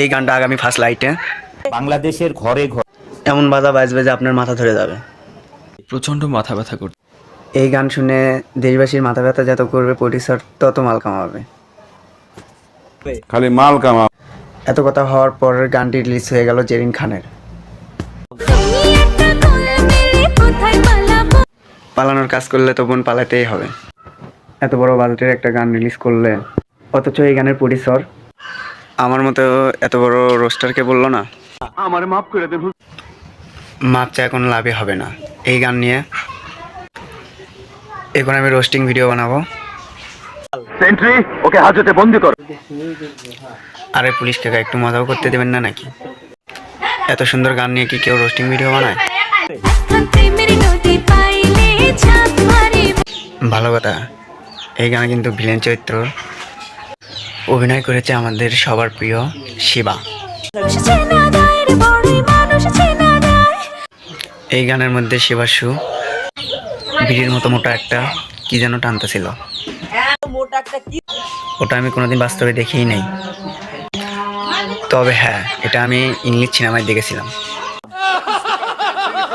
এই গানটা আগামী ফার্স্ট লাইটে বাংলাদেশের ঘরে ঘরে এমন বাজা বাজবে যে আপনার মাথা ধরে যাবে। প্রচণ্ড মাথা ব্যথা করছে এই গান শুনে দেশবাসীর মাথা ব্যথা যত করবে প্রডিউসার তত মাল কামাবে। খালি মাল কামা এত কথা হওয়ার পর গানটি রিলিজ হয়ে গেল জেরিন খানের। পালানোর কাজ করলে তো বোন পালাতেই হবে। এত বড় বাজেটের একটা গান রিলিজ করলে? অথচ এই গানের পরিসর? আমার মতো এত বড় রোস্টারকে বলল না? আমার মাফ করে দেন। মাপ চা এখন লাভে হবে না। এই গান নিয়ে এখন আমি রোস্টিং ভিডিও বানাবো। সেন্ট্রি ওকে হাজতে বন্দি কর। আরে পুলিশ কাকা একটু মজাও করতে দেবেন না নাকি? এত সুন্দর গান নিয়ে কি কেউ রোস্টিং ভিডিও বানায়? ভালো কথা। এই গানে কিন্তু ভিলেন চরিত্র অভিনয় করেছে আমাদের সবার প্রিয় শিবা। এই গানের মধ্যে শিবাসু ভিড়ির মতো মোটা একটা কি যেন টানতেছিল। ওটা আমি কোনোদিন বাস্তবে দেখেই নাই। তবে হ্যাঁ এটা আমি ইংলিশ সিনেমায় দেখেছিলাম।